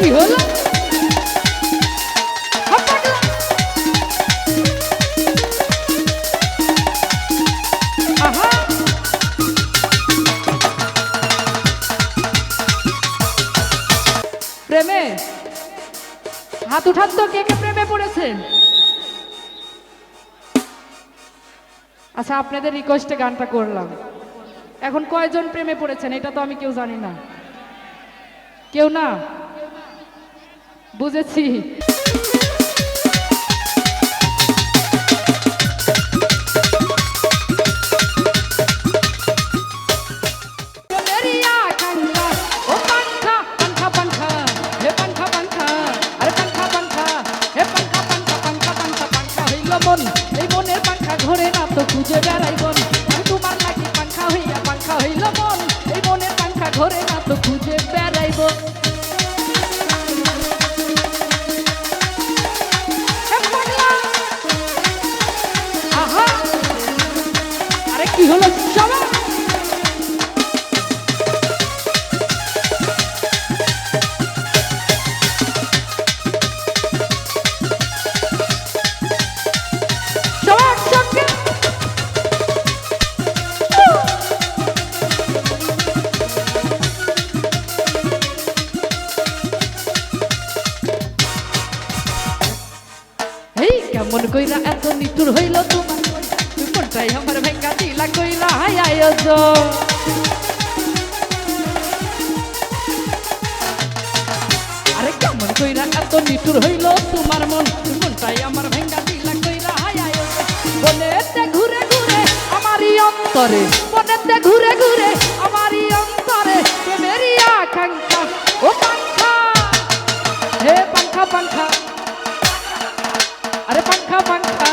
প্রেমে? হাত তো, কে কে প্রেমে পড়েছেন আচ্ছা আপনাদের রিকোয়েস্টে গানটা করলাম। এখন কয়জন প্রেমে পড়েছেন, এটা তো আমি কেউ জানি না। কেউ না? বুঝেছি। তোমার নাকি পাঙ্খা হইয়া পাঙ্খা হইল মন। এই মনের পাঙ্খা ঘোরে না তো খুঁজে বেড়াইব কি কেমন কইরা এত নিতুর হইল তোমার? তুই আমার ভেঙ্গা দিলা কইরা হাই আয়োজন আরে কেমন কইরা এত নিতুর হইল তোমার মন? মনটাই আমার ভেঙ্গা দিলা কইরা হাই আয়োজন বনেতে ঘুরে ঘুরে আমারই অন্তরে বনেতে ঘুরে ঘুরে আমারই অন্তরে প্রেমেরই আকাঙ্ক্ষা। ও পাঙ্খা হে পাঙ্খা পাঙ্খা আরে পাঙ্খা পাঙ্খা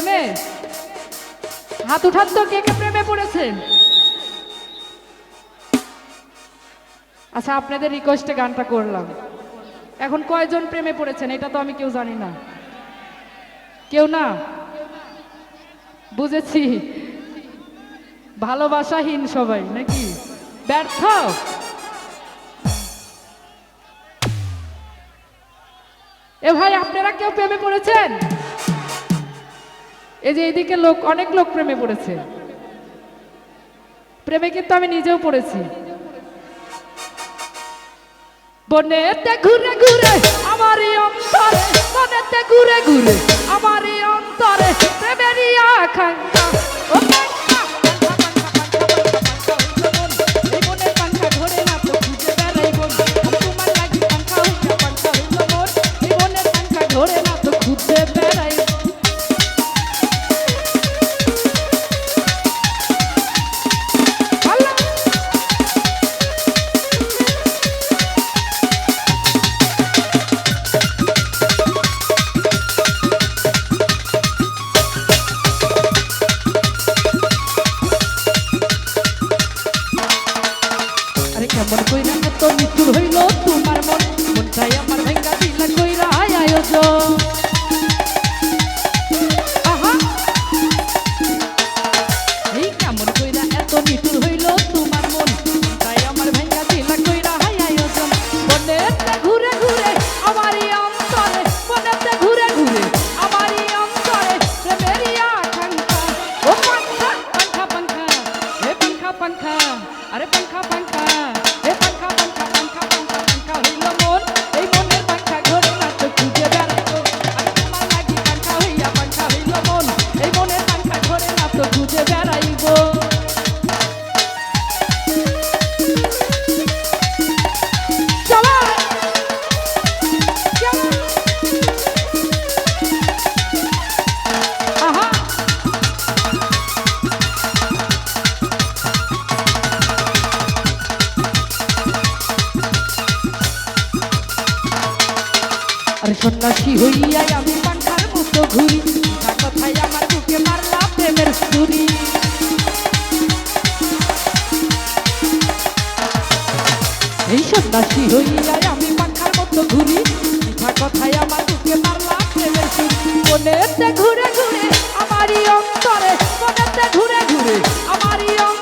প্রেমে? হাত উঠান তো কে কে প্রেমে পড়েছেন আচ্ছা আপনাদের রিকোয়েস্টে গানটা করলাম। এখন কয়জন প্রেমে পড়েছেন? এটা তো আমি কেউ জানি না। কেউ না? বুঝেছি। ভালোবাসাহীন সবাই, নাকি? ব্যর্থ? এ ভাই, আপনারা কেউ প্রেমে পড়েছেন? এই যে এদিকে লোক, অনেক লোক প্রেমে পড়েছে। প্রেমে কিন্তু আমি নিজেও পড়েছি। বনেতে ঘুরে ঘুরে, আমারই অন্তরে বনেতে ঘুরে ঘুরে। কেমন কইরা এত নিতুর হইল তোমার মন। মনটাই আমার ভেঙ্গা দিলা কইরা আয় আয়োজন। সন্ন্যাসী হইয়াই আমি পাখার মতো ঘুরি। মিঠা কথাই আমার বুকে মারলা প্রেমের ছুরি এই সন্ন্যাসী হইয়াই আমি পাখার মতো ঘুরি। মিঠা কথাই আমার বুকে মারলা প্রেমের ছুরি মনেতে ঘুরে ঘুরে আমারই অন্তরে, মনেতে ঘুরে ঘুরে আমারই অন্তরে